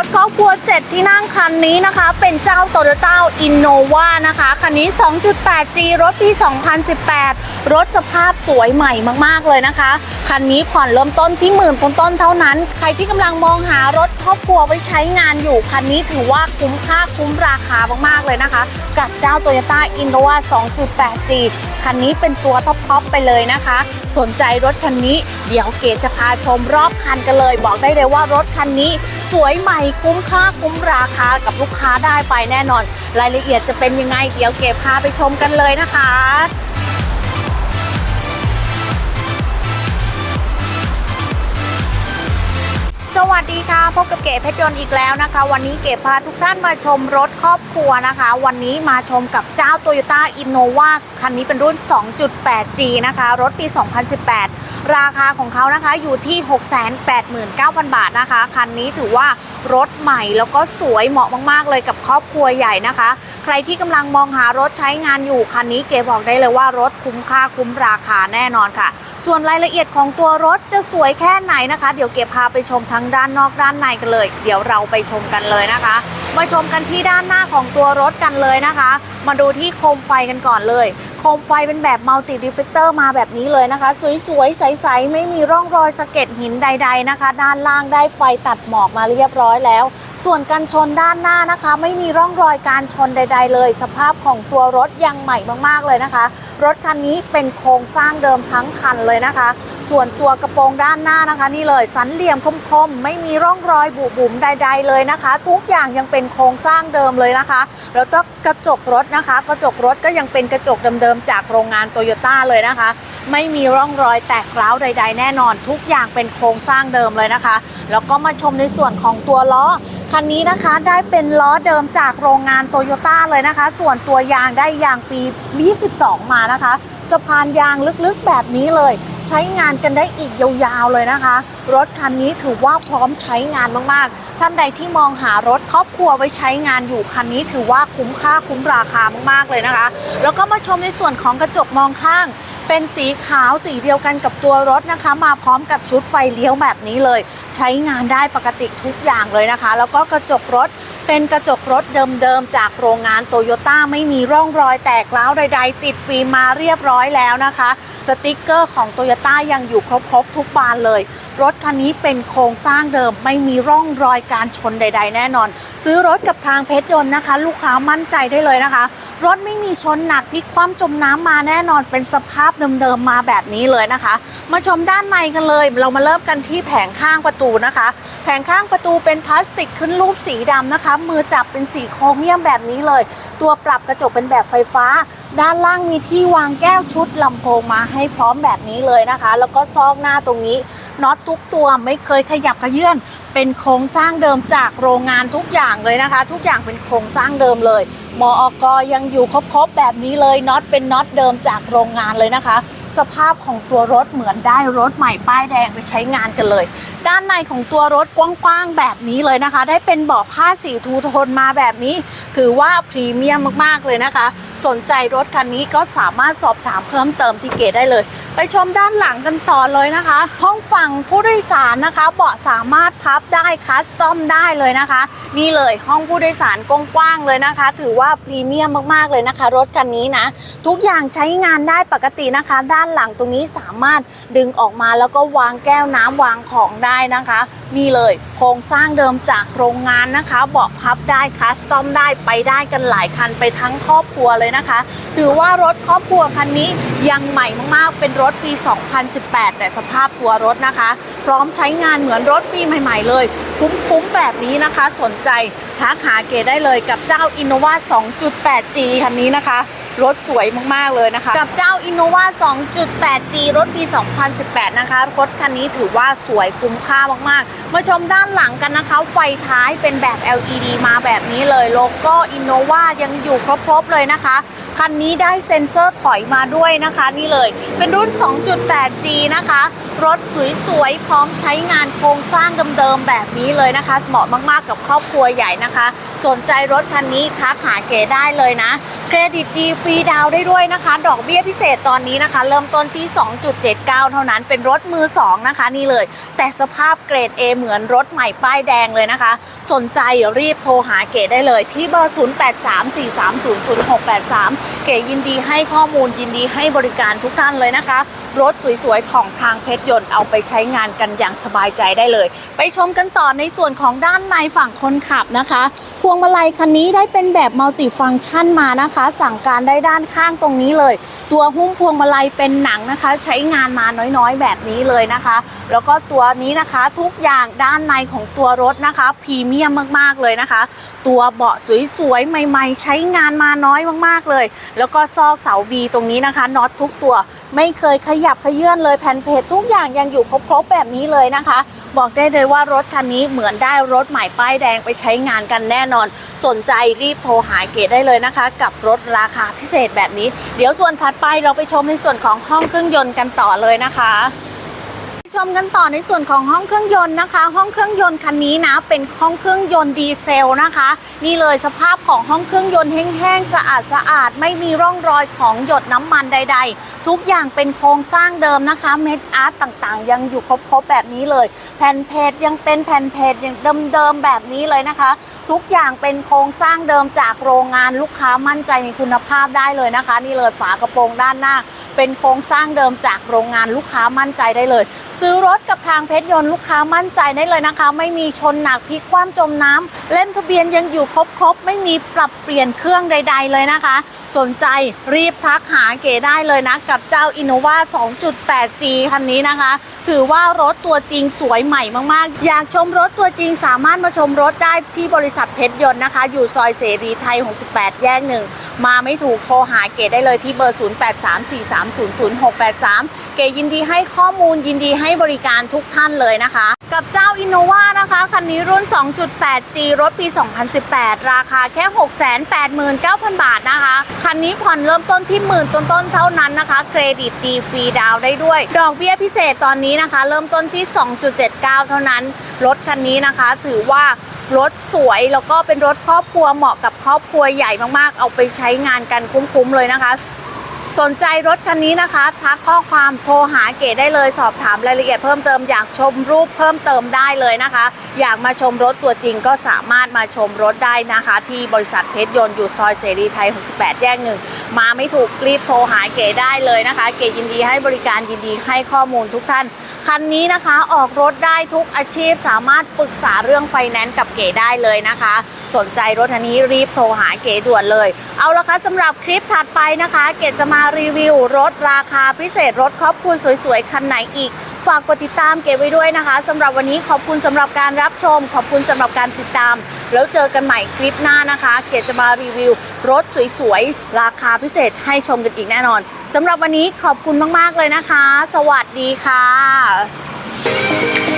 on ครอบครัว 7 ที่นั่งคันนี้นะคะ เป็นเจ้า Toyota Innova นะคะ คันนี้ 2.8G รถปี 2018 รถสภาพสวยใหม่มาก ๆ เลยนะคะ คันนี้ผ่อนเริ่มต้นที่หมื่นต้นๆเท่านั้น ใครที่กำลังมองหารถครอบครัวไว้ใช้งานอยู่ คันนี้ถือว่าคุ้มค่าคุ้มราคามาก ๆ เลยนะคะ กับเจ้า Toyota Innova 2.8G คันนี้เป็นตัวท็อปๆไปเลยนะคะ สนใจรถคันนี้ เดี๋ยวเกดจะพาชมรอบคันกันเลย บอกได้เลยว่ารถคันนี้สวยใหม่คุ้้มค่าคุ้มราคากับลูกค้าได้ไปแน่นอน รายละเอียดจะเป็นยังไงเดี๋ยวเกดพาไปชมกันเลยนะคะสวัสดีค่ะ พบกับเก๋เพชรยนต์อีกแล้วนะคะ วันนี้เก๋พาทุกท่านมาชมรถครอบครัวนะคะ วันนี้มาชมกับเจ้า Toyota Innova คันนี้เป็นรุ่น 2.8G นะคะ รถปี 2018 ราคาของเขานะคะอยู่ที่ 689,000 บาทนะคะ คันนี้ถือว่ารถใหม่แล้วก็สวยเหมาะมาก ๆ เลยกับครอบครัวใหญ่นะคะ ใครที่กำลังมองหารถใช้งานอยู่ คันนี้เก๋บอกได้เลยว่ารถคุ้มค่าคุ้มราคาแน่นอนค่ะ ส่วนรายละเอียดของตัวรถจะสวยแค่ไหนนะคะ เดี๋ยวเก๋พาไปชมทั้งด้านนอกด้านในกันเลย เดี๋ยวเราไปชมกันเลยนะคะ มาชมกันที่ด้านหน้าของตัวรถกันเลยนะคะ มาดูที่โคมไฟกันก่อนเลย โคมไฟเป็นแบบมัลติดิเฟกเตอร์มาแบบนี้เลยนะคะ สวยๆ ใสๆ ไม่มีร่องรอยสะเก็ดหินใด ๆนะคะ ด้านล่างได้ไฟตัดหมอกมาเรียบร้อยแล้ว ส่วนกันชนด้านหน้านะคะ ไม่มีร่องรอยการชนใด ๆ เลย สภาพของตัวรถยังใหม่มากๆเลยนะคะ รถคันนี้เป็นโครงสร้างเดิมทั้งคันเลยนะคะ ส่วนตัวกระโปรงด้านหน้านะคะ นี่เลยสันเหลี่ยมคมๆ ไม่มีร่องรอยบุบุ๋มใด ๆ เลยนะคะ ทุกอย่างยังเป็นโครงสร้างเดิมเลยนะคะ แล้วก็กระจกรถนะคะ กระจกรถก็ยังเป็นกระจกเดิมๆจากโรงงานโตโยต้าเลยนะคะ ไม่มีร่องรอยแตกร้าวใด ๆ แน่นอน ทุกอย่างเป็นโครงสร้างเดิมเลยนะคะ แล้วก็มาชมในส่วนของตัวล้อ คันนี้นะคะได้เป็นล้อเดิมจากโรงงานโตโยต้าเลยนะคะ ส่วนตัวยางได้ยางปี 22 มานะคะ สะพานยางลึกๆแบบนี้เลย ใช้งานกันได้อีกยาวๆเลยนะคะ รถคันนี้ถือว่าพร้อมใช้งานมากๆ ท่านใดที่มองหารถครอบครัวไว้ใช้งานอยู่คันนี้ถือว่าคุ้มค่าคุ้มราคามากๆเลยนะคะ แล้วก็มาชมในส่วนของกระจกมองข้าง เป็นสีขาวสีเดียวกันกับตัวรถนะคะ มาพร้อมกับชุดไฟเลี้ยวแบบนี้เลย ใช้งานได้ปกติทุกอย่างเลยนะคะ แล้วก็กระจกรถเป็นกระจกรถเดิมๆ จากโรงงานโตโยต้าไม่มีร่องรอยแตกร้าวใด ๆ ติดฟิล์มมาเรียบร้อยแล้วนะคะ สติกเกอร์ของโตโยต้ายังอยู่ครบๆทุกบานเลย รถคันนี้เป็นโครงสร้างเดิมไม่มีร่องรอยการชนใด ๆ แน่นอน ซื้อรถกับทางเพชรยนต์นะคะ ลูกค้ามั่นใจได้เลยนะคะ รถไม่มีชนหนักพลิกคว่ำจมน้ำมาแน่นอนเป็นสภาพเดิมๆมาแบบนี้เลยนะคะ มาชมด้านในกันเลย เรามาเริ่มกันที่แผงข้างประตูนะคะ แผงข้างประตูเป็นพลาสติกขึ้นรูปสีดำนะคะ มือจับเป็นสีโครเมียมแบบนี้เลย ตัวปรับกระจกเป็นแบบไฟฟ้า ด้านล่างมีที่วางแก้วชุดลำโพงมาให้พร้อมแบบนี้เลยนะคะ แล้วก็ซอกหน้าตรงนี้ น็อตทุกตัวไม่เคยขยับขยื่นเป็นโครงสร้างเดิมจากโรงงานทุกอย่างเลยนะคะ ทุกอย่างเป็นโครงสร้างเดิมเลยมออกยังอยู่ครบๆแบบนี้เลยน็อตเป็นน็อตเดิมจากโรงงานเลยนะคะ สภาพของตัวรถเหมือนได้รถใหม่ป้ายแดงไปใช้งานกันเลย ด้านในของตัวรถกว้างๆแบบนี้เลยนะคะ ได้เป็นเบาะผ้าสีทูโทนมาแบบนี้ ถือว่าพรีเมียมมากๆเลยนะคะ สนใจรถคันนี้ก็สามารถสอบถามเพิ่มเติมที่เกตได้เลย ไปชมด้านหลังกันต่อเลยนะคะ ห้องฝั่งผู้โดยสารนะคะ เบาะสามารถพับได้คัสตอมได้เลยนะคะ นี่เลยห้องผู้โดยสารกว้างๆเลยนะคะ ถือว่าพรีเมียมมากๆเลยนะคะ รถคันนี้นะทุกอย่างใช้งานได้ปกตินะคะด้านหลังตรงนี้สามารถดึงออกมาแล้วก็วางแก้วน้ำวางของได้นะคะ นี่เลยโครงสร้างเดิมจากโรงงานนะคะเบาะพับได้คัสตอมได้ไปได้กันหลายคันไปทั้งครอบครัวเลยนะคะ ถือว่ารถครอบครัวคันนี้ยังใหม่มากๆเป็นรถปี 2018 แต่สภาพตัวรถนะคะ พร้อมใช้งานเหมือนรถปีใหม่ ๆ เลย คุ้มๆแบบนี้นะคะ สนใจทักหาเกได้เลยกับเจ้า Innova 2.8G คันนี้นะคะ รถสวยมากๆเลยนะคะ กับเจ้า Innova 2.8G รถปี 2018 นะคะ รถคันนี้ถือว่าสวยคุ้มค่ามากๆ มาชมด้านหลังกันนะคะ ไฟท้ายเป็นแบบ LED มาแบบนี้เลย โลโก้ Innova ยังอยู่ครบๆเลยนะคะ คันนี้ได้เซ็นเซอร์ถอยมาด้วยนะคะนี่เลย เป็นรุ่น 2.8G นะคะ รถสวยๆ พร้อมใช้งานโครงสร้างเดิมๆ แบบนี้เลยนะคะ เหมาะมากๆ กับครอบครัวใหญ่นะคะ สนใจรถคันนี้ค้าขาเก๋ได้เลยนะ เครดิตดีฟรีีดาวได้ด้วยนะคะ ดอกเบี้ยพิเศษตอนนี้นะคะ เริ่มต้นที่ 2.79 เท่านั้นเป็นรถมือ 2 นะคะนี่เลย แต่สภาพเกรด A เหมือนรถใหม่ป้ายแดงเลยนะคะ สนใจรีบโทรหาเก๋ได้เลยที่เบอร์ 0834300683 เก๋ยินดีให้ข้อมูลยินดีให้บริการทุกท่านเลยนะคะ รถสวยๆ ของทางเพชรยนต์เอาไปใช้งานกันอย่างสบายใจได้เลย ไปชมกันต่อในส่วนของด้านในฝั่งคนขับนะคะ พวงมาลัยคันนี้ได้เป็นแบบมัลติฟังก์ชันมานะคะ สั่งการได้ด้านข้างตรงนี้เลย ตัวหุ้มพวงมาลัยเป็นหนังนะคะ ใช้งานมาน้อยๆ แบบนี้เลยนะคะ แล้วก็ตัวนี้นะคะทุกอย่างด้านในของตัวรถนะคะพรีเมียมมากๆเลยนะคะ ตัวเบาะสวยๆใหม่ ๆ ใช้งานมาน้อยมากๆเลย แล้วก็ซอกเสาบีตรงนี้นะคะน็อตทุกตัวไม่เคยขยับขยื่นเลยแผ่นเพจทุกอย่างยังอยู่ครบๆแบบนี้เลยนะคะ บอกได้เลยว่ารถคันนี้เหมือนได้รถใหม่ป้ายแดงไปใช้งานกันแน่นอน สนใจรีบโทรหาเกดได้เลยนะคะ กับรถราคาพิเศษแบบนี้ เดี๋ยวส่วนถัดไปเราไปชมในส่วนของห้องเครื่องยนต์กันต่อเลยนะคะ ชมกันต่อในส่วนของห้องเครื่องยนต์นะคะ ห้องเครื่องยนต์คันนี้นะเป็นห้องเครื่องยนต์ดีเซลนะคะ นี่เลยสภาพของห้องเครื่องยนต์แห้งๆสะอาดสะอาดไม่มีร่องรอยของหยดน้ำมันใด ๆ ทุกอย่างเป็นโครงสร้างเดิมนะคะเม็ดอาร์ตต่างๆ ยังอยู่ครบๆแบบนี้เลย แผ่นเพจยังเป็นแผ่นเพจยังเดิมๆแบบนี้เลยนะคะ ทุกอย่างเป็นโครงสร้างเดิมจากโรงงานลูกค้ามั่นใจในคุณภาพได้เลยนะคะ นี่เลยฝากระโปรงด้านหน้า เป็นโครงสร้างเดิมจากโรงงานลูกค้ามั่นใจได้เลย ซื้อรถกับทางเพชรยนต์ลูกค้ามั่นใจได้เลยนะคะ ไม่มีชนหนักพลิกคว่ำจมน้ำเล่มทะเบียนยังอยู่ครบๆไม่มีปรับเปลี่ยนเครื่องใด ๆ เลยนะคะ สนใจรีบทักหาเก๋ได้เลยนะ กับเจ้า Innova 2.8G คันนี้นะคะ ถือว่ารถตัวจริงสวยใหม่มากๆ อยากชมรถตัวจริงสามารถมาชมรถได้ที่บริษัทเพชรยนต์นะคะ อยู่ซอยเสรีไทย 68 แยกหนึ่งมาไม่ถูกโทรหาเก๋ได้เลยที่เบอร์ 08343 00683 เก๋ยินดีให้ข้อมูลยินดีให้บริการทุกท่านเลยนะคะ กับเจ้า Innova นะคะคันนี้รุ่น 2.8G รถปี 2018 ราคาแค่ 689,000 บาทนะคะ คันนี้ผ่อนเริ่มต้นที่หมื่นต้นๆเท่านั้นนะคะ เครดิตดีฟรีดาวได้ด้วย ดอกเบี้ยพิเศษตอนนี้นะคะ เริ่มต้นที่ 2.79 เท่านั้น รถคันนี้นะคะถือว่ารถสวยแล้วก็เป็นรถครอบครัวเหมาะกับครอบครัวใหญ่มากๆ เอาไปใช้งานกันคุ้มๆเลยนะคะ สนใจรถคันนี้นะคะ ทักข้อความโทรหาเก๋ได้เลยสอบถามรายละเอียดเพิ่มเติมอยากชมรูปเพิ่มเติมได้เลยนะคะ อยากมาชมรถตัวจริงก็สามารถมาชมรถได้นะคะ ที่บริษัทเพชรยนต์อยู่ซอยเสรีไทย 68 แยกหนึ่งมาไม่ถูกรีบโทรหาเก๋ได้เลยนะคะ เก๋ยินดีให้บริการยินดีให้ข้อมูลทุกท่าน คันนี้นะคะออกรถได้ทุกอาชีพสามารถปรึกษาเรื่องไฟแนนซ์กับเก๋ได้เลยนะคะ สนใจรถคันนี้รีบโทรหาเก๋ด่วนเลย เอาละคะสำหรับคลิปถัดไปนะคะ เก๋จะมารีวิว รถราคาพิเศษ รถครอบครัวสวยๆ คันไหนอีก ฝากกดติดตามเก๋ไว้ด้วยนะคะสำหรับวันนี้ขอบคุณสำหรับการรับชม ขอบคุณสำหรับการติดตาม แล้วเจอกันใหม่คลิปหน้านะคะ เก๋จะมารีวิว รถสวยๆ ราคาพิเศษให้ชมกันอีกแน่นอนสำหรับวันนี้ขอบคุณมากๆเลยนะคะ สวัสดีค่ะ